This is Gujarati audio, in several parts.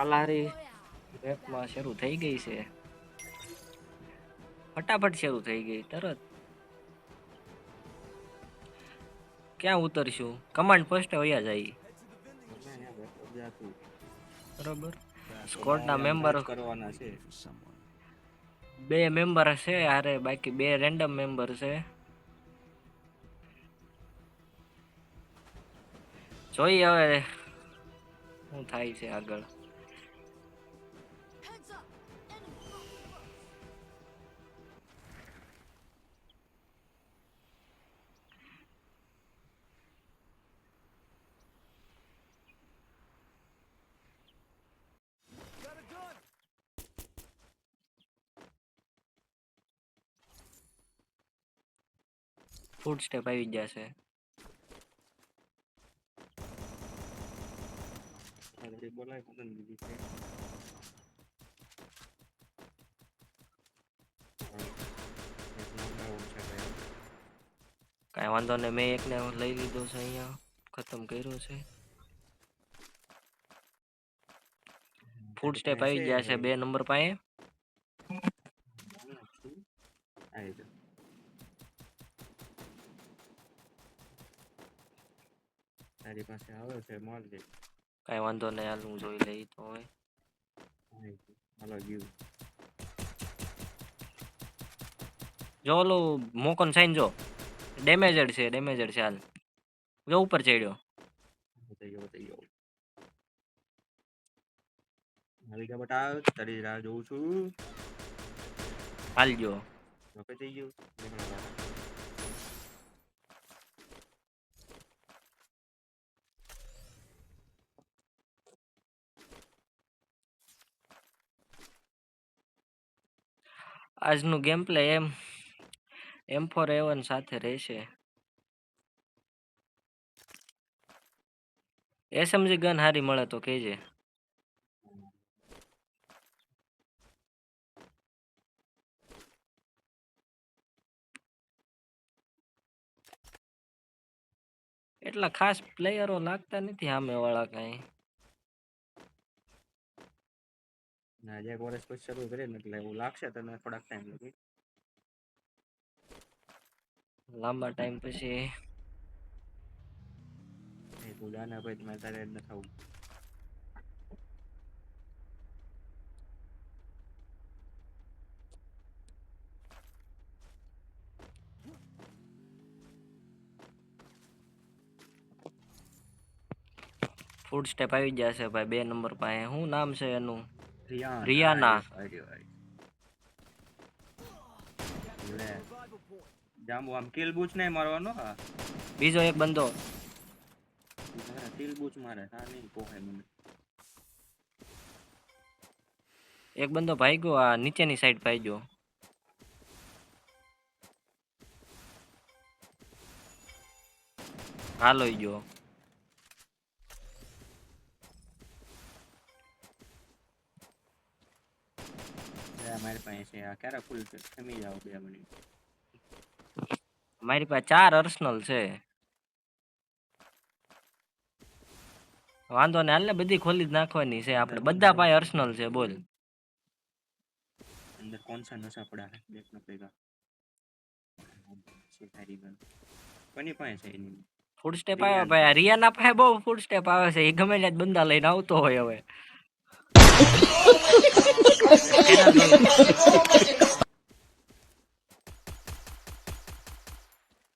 ફલારી મેપમાં શરૂ થઈ ગઈ છે. ફટાફટ શરૂ થઈ ગઈ તરત. ક્યાં ઉતરશું? કમાન્ડ પોસ્ટે વયા જાય. બરોબર. સ્કોડના મેમ્બર કરવાના છે. બે મેમ્બર છે અરે બાકી બે રેન્ડમ મેમ્બર છે. જોઈએ હવે શું થાય છે આગળ. ફૂડ સ્ટેપ આવી જશે. કાંઈ વાંધો નહીં, મેં એકને લઈ લીધો છે અહીંયા. ખતમ કર્યો છે. ફૂડ સ્ટેપ આવી ગયા છે બે નંબર પાસે આવી જાઓ. તારી પાસે આવે છે માલ દે કાંઈ વાંધો નહીં હાલ હું જોઈ લઈ તો હવે. હાલો જો ઓલું મોકન સાઈન જો. ડેમેજડ છે ડેમેજડ છે હાલ. જો ઉપર ચડ્યો. ગયો આવી ગયા. બટા તારી રાહ જોઉં છું. હાલ રોકે થઈ ગયું. આજનું ગેમ પ્લે એમ એમ ફોર એવન સાથે રહેશે. એસએમજી ગન હારી મળે તો કહેજે. એટલા ખાસ પ્લેયરો લાગતા નથી સામે વાળા કાંઈ. ના આજે એક વર્ષ પછી શરૂ કરીએ ને એટલે એવું લાગશે તને થોડાક ટાઈમ લગી લાંબા ટાઈમ પછી. એ જાને ભાઈ તમારે તારે ન થવું. ફૂડ સ્ટેપ આવી જશે ભાઈ બે નંબર પાસે. શું નામ છે એનું? રિયાના. આર્યો, આર્યો, આર્યો. લે જાંબુ આમ કિલ બૂચ નહીં મારવાનો હા? બીજો એક બંદો. કિલ બૂચ મારે. હા નહીં પોહાય મને. એક બંદો ભાગ્યો આ નીચેની સાઈડ ભાગ્યો. હાલો ગયો. મારી પાસે છે. આ ક્યારે ફૂલ થમી જાવ બે મિનિટ. મારી પાસે ચાર અર્સનલ છે. વાંધો ને હાલ બધી ખોલી જ નાખવાની છે આપણે. બધા પાસે અર્સનલ છે બોલ. અંદર કોણ સા નશા પડ્યા છે દેખ ન પેગા છે તારી ગન કોની પાસે છે એની? ફૂડ સ્ટેપ આવે ભાઈ રિયાના પાસે બહુ ફૂડ સ્ટેપ આવે છે. એ ગમે ત્યાં બંદા લઈને આવતો હોય હવે.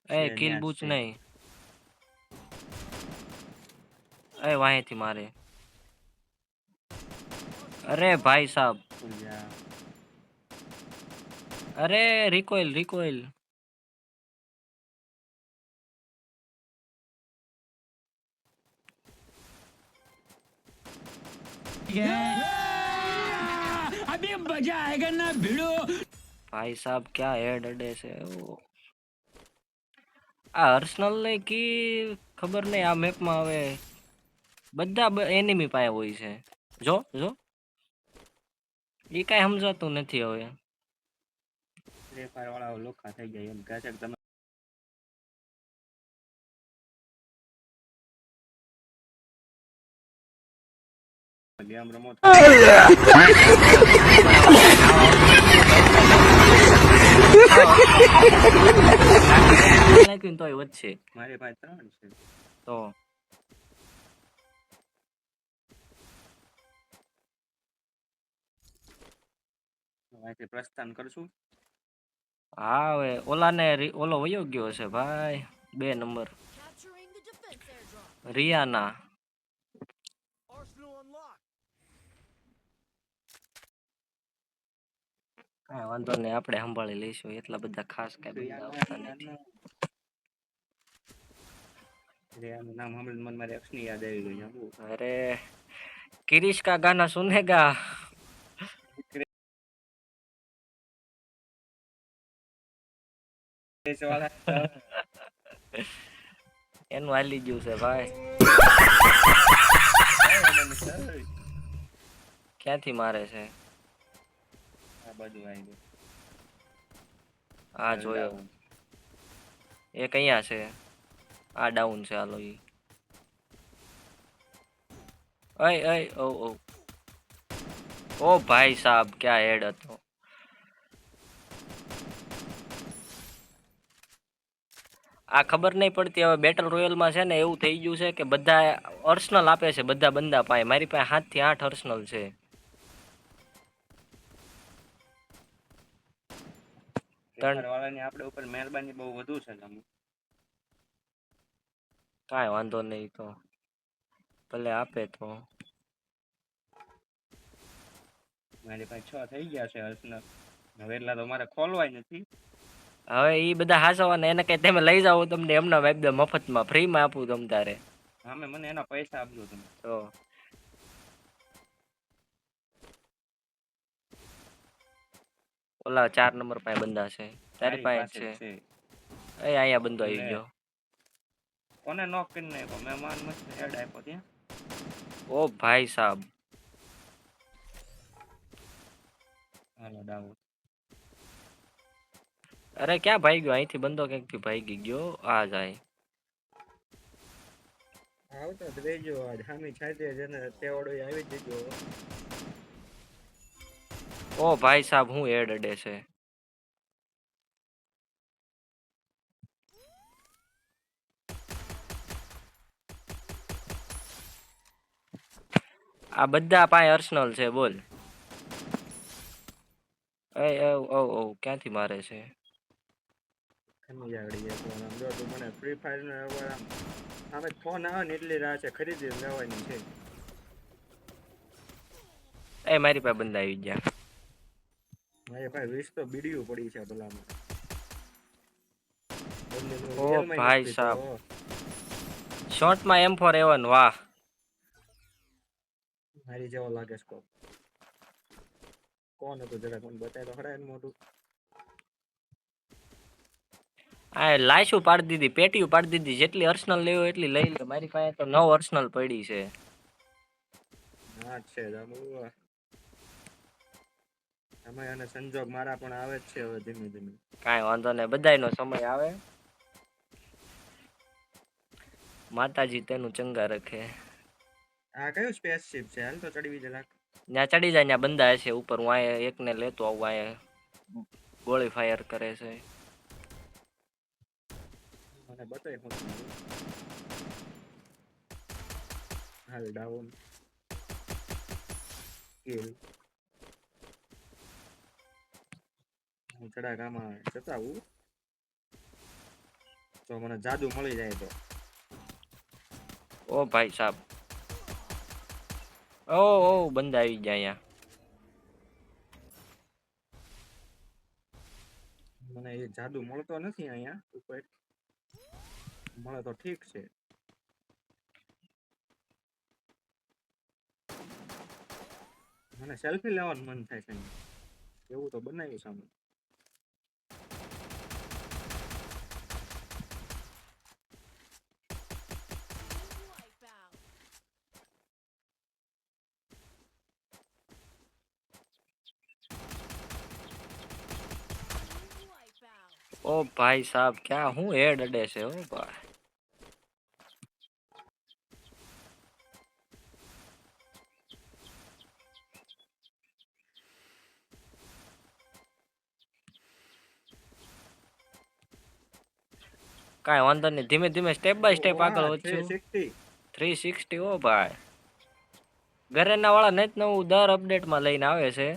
એ છે, કિલ ન્યા જ બૂચ છે. નહીં એ વાંહેથી મારે અરે ભાઈ સાહેબ ફૂલ જા અરે રિકોઇલ રિકોઇલ अभी मजा आएगा ना भिड़ो ભાઈ સાહેબ ક્યાં હેડ અડે છે ઓ. આ અર્સનલ ને કી ખબર નહીં આ મેપમાં હવે બધા એનિમી પાસે હોય છે જો જો એ કાંઈ સમજાતું નથી હવે ફ્રી ફાયર વાળા લોખા થઈ જાય એમ કહે છે કે તમે ગેમ રમો તો. નાખ્યું તોય વધશે. મારી પાસે ત્રણ છે. તો. અહીંથી પ્રસ્થાન કરશું હા હવે ઓલાને ને ઓલો વયો ગયો છે ભાઈ. બે નંબર. રિયાના. કાંઈ વાંધો નહીં આપણે સંભાળી લઈશું. એટલા બધા ખાસ કાંઈ બધા આવતા નથી. નામ સાંભળીને મનમાં મારી યાદ આવી ગઈ અરે કિરીશ કા ગાના સુનેગા? એનું હાલી ગયું છે ભાઈ. ક્યાંથી મારે છે? આ બાજુ આવી ગયું. આ જોયો. એ કયા છે? આ ડાઉન છે હાલો ઈ. અય અય ઓ ઓ. ઓ ભાઈ સાહેબ ક્યાં હેડ હતો? આ ખબર નહીં પડતી હવે બેટલ રોયલમાં છે ને એવું થઈ ગયું છે કે બધા અર્સનલ આપે છે બધા બંદા પાસે. મારી પાસે સાતથી આઠ અર્સનલ છે. ત્રણ- વાળાની આપણે ઉપર મહેરબાની બહુ વધુ છે તમે કાંઈ વાંધો નહીં તો. ભલે આપે તો. મારી પાસે છ થઈ ગયા છે હર્ષના. હવે એટલા તો મારે ખોલવાય નથી. હવે એ બધા હાસવાના એને કઈ તમે લઈ જાઓ તમને એમના એકદમ મફતમાં ફ્રીમાં આપું તમ તારે. સામે મને એના પૈસા આપજો તમે. તો ઓલા ચાર નંબર પાસે બંધા છે. તારી પાસે જ જ છે. એ અહીંયા બંધો આવી ગયો. કોને નોક કરી નાખ્યો? મેં માન મસ્ત હેડ આપ્યો ત્યાં. ઓ ભાઈ સાહેબ હાલો ડાઉન. અરે ક્યાં ભાઈ ગયો? અહીંથી બંધો ક્યાંકથી ભાઈ ગયો? આ જાય. આવતો જ રહેજો. આજ હામી છાતી જને તેવડો આવી જજો ઓ ભાઈ સાહેબ હું એડ અડે છે. આ બધા પાસે અર્સનલ છે બોલ. એ ઓ ઓ ક્યાંથી મારે છે? મને ફ્રી ફાયર નો હવે ફોન આવે ને એટલી રાહ છે ખરીદી લેવાની છે. એ મારી પાસે બંધ આવી ગયા. મારી પાસે વીસ તો બીડીયું પડી છે ભલામાં ઓ માં ભાઈ સાહેબ. શોર્ટમાં એમ ફોર એવન વાહ. મારી જેવો લાગે સ્કોપ કોણ હતું જરાક મને બતાય તો ખરા એનું મોટું આ લાઈશું પાડી દીધી પેટીયું પાડી દીધી જેટલી અર્સનલ લેવો એટલી લઈ લે. મારી પાસે તો નવ અર્સનલ પડી છે. હા છે સમય અને સંજોગ મારા પણ આવે જ છે હવે ધીમે ધીમે. કાંઈ વાંધો નહીં બધાયનો સમય આવે. માતાજી તેનું ચંગા રખે. આ કયું સ્પેસશિપ છે? હાલ તો ચડી જરાક ત્યાં ચડી જાય ત્યાં બંધા છે ઉપર. હું આય એકને લેતો આવું આય ગોળી ફાયર કરે છે. મને બતાય હું હાલ ડાઉન. કિલ હું ચડાકામાં જતા આવું તો મને જાદુ મળી જાય તો. ઓ ભાઈ સાહેબ ઓ ઓ બંધ આવી ગયા અહીંયા. મને એ જાદુ મળતો નથી અહીંયા ઉપર. મળે તો ઠીક છે. મને સેલ્ફી લેવાનું મન થાય છે એવું તો બનાવ્યું છે ઓ ભાઈ સાહેબ ક્યાં હું હેડ અડે છે ઓ ભાઈ? કાંઈ વાંધો નહીં ધીમે ધીમે સ્ટેપ બાય સ્ટેપ આગળ વધશું. થ્રી સિક્સટી ઓ ભાઈ. ઘરેના વાળા નેટ નવું દર અપડેટમાં લઈને આવે છે.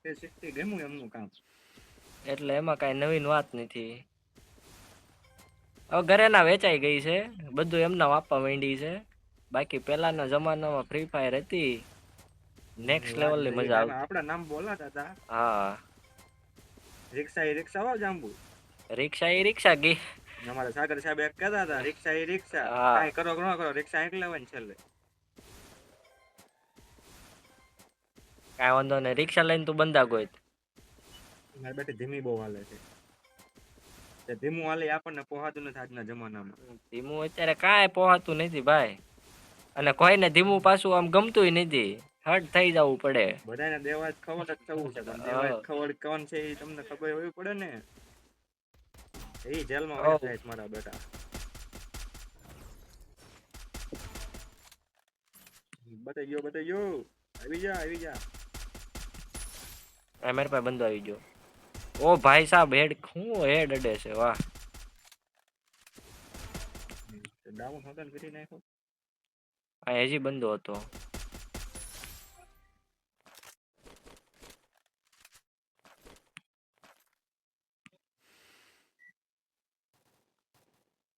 થ્રી સિક્સટી એમનું કામ. એટલે એમાં કાંઈ નવીન વાત નથી. હવે ઘરેના વેચાઈ ગઈ છે બધું એમના આપવા માંડી છે. બાકી પહેલાના જમાનામાં ફ્રી ફાયર હતી. નેક્સ્ટ લેવલની મજા આવતી. આપડા નામ બોલાતા હતા. હા. રિક્ષા એ રિક્ષા વાવ જાંબુ? રિક્ષા એ રિક્ષા ગઈ અમારા સાગર સાહેબ એક કહેતા હતા રિક્ષા એ રિક્ષા. કાંઈ કરો ન કરો રિક્ષા એક લેવાની છેલ્લે. કઈ વાંધો નહીં રિક્ષા લઈને તું બંધા ગોઈ મારી બેટી ધીમી બહુ હાલે છે. તે ધીમું હાલે આપણને પોહાતું નથી આજના જમાનામાં. ધીમું અત્યારે કાંઈ પોહાતું નથી ભાઈ. અને કોઈને ધીમું પાછું આમ ગમતું નથી. હટ થઈ જવું પડે. બધાને દેવાજ ખબર જ થવું છે દેવાજ ખબર કોણ છે એ તમને ખબર હોવી પડે ને. એ જેલમાં હા. વયા જાય મારા બેટા. બતાઈ ગયો બતાઈ ગયો. આવી જા આવી જા. આ મારી પાસે બંધો આવી ગયો. ઓ ભાઈ સાહેબ હેડ શું હેડ અડે છે વાહ. ડાઉન કરી નાખ્યો? આ હજી બંધો હતો.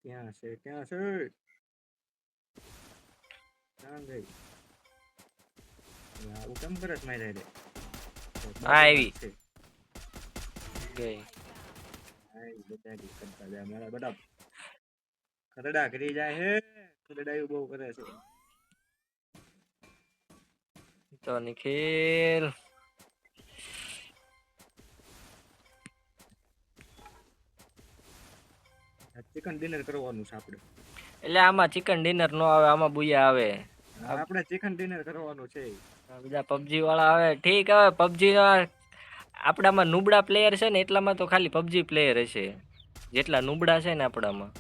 ક્યાં છે ક્યાં છે? ક્યાં ગઈ? આવું કેમ કરે છે મારી? આવી. છે. ગઈ આ બધા ઈ કરતા જાય. મારા બધા ખરડા કરી જાય હે ખરડાયું બહુ કરે છે તો નિખિલ ચિકન ડિનર કરવાનું છે આપણે એટલે આમાં ચિકન ડિનર નો આવે આમાં બુયા આવે. આપણે ચિકન ડિનર કરવાનું છે બીજા પબજી વાળા આવે. ઠીક આવે પબજી આપણામાં નુબડા પ્લેયર છે ને એટલામાં તો ખાલી પબજી પ્લેયર હશે. જેટલા નુબડા છે ને આપણામાં.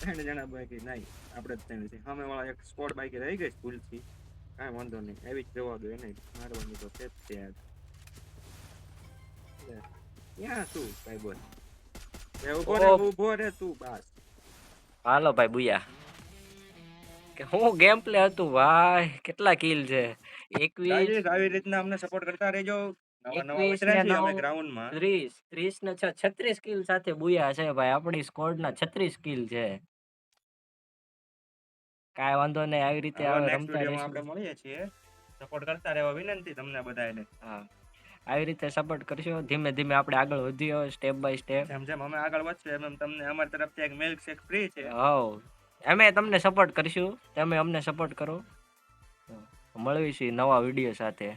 ત્રણ જણા બાકી નહીં. આપણે ત્રણ છે સામે વાળા એક સ્કોડ બાકી રહી ગઈ ભૂલથી. કાંઈ વાંધો નહીં. એવી જ જવા દો એને મારવાની તો છે જ તે આજ. લે, ક્યાં તું ભાઈ બોલ. ઊભો રે ઊભો રે તું બસ. હાલો ભાઈ બુયા. કે હું ગેમ પ્લે હતું? ભાઈ કેટલા કિલ છે. એકવીસ આવી રીતના અમને સપોર્ટ કરતા રહેજો. નવા નવા એકવીસ ને ઉતર્યા છીએ અમે નવ. ગ્રાઉન્ડમાં. ત્રીસ ત્રીસ ને છ છત્રીસ કિલ સાથે બુયા છે ભાઈ. આપણી સ્કોડ ના છત્રીસ કિલ છે. કાંઈ વાંધો નહીં આવી રીતે રમતા આપણે મળીએ છીએ. સપોર્ટ કરતા રહેવા વિનંતી તમને બધાને હા. આવી રીતે સપોર્ટ કરશો ધીમે ધીમે આપણે આગળ વધીએ સ્ટેપ બાય સ્ટેપ જેમ જેમ અમે આગળ વધશું એમ એમ તમને અમારી તરફથી એક મિલ્ક શેક ફ્રી છે. હવ. અમે તમને સપોર્ટ કરશું. તમે અમને સપોર્ટ કરો. મળીશું નવા વીડિયો સાથે.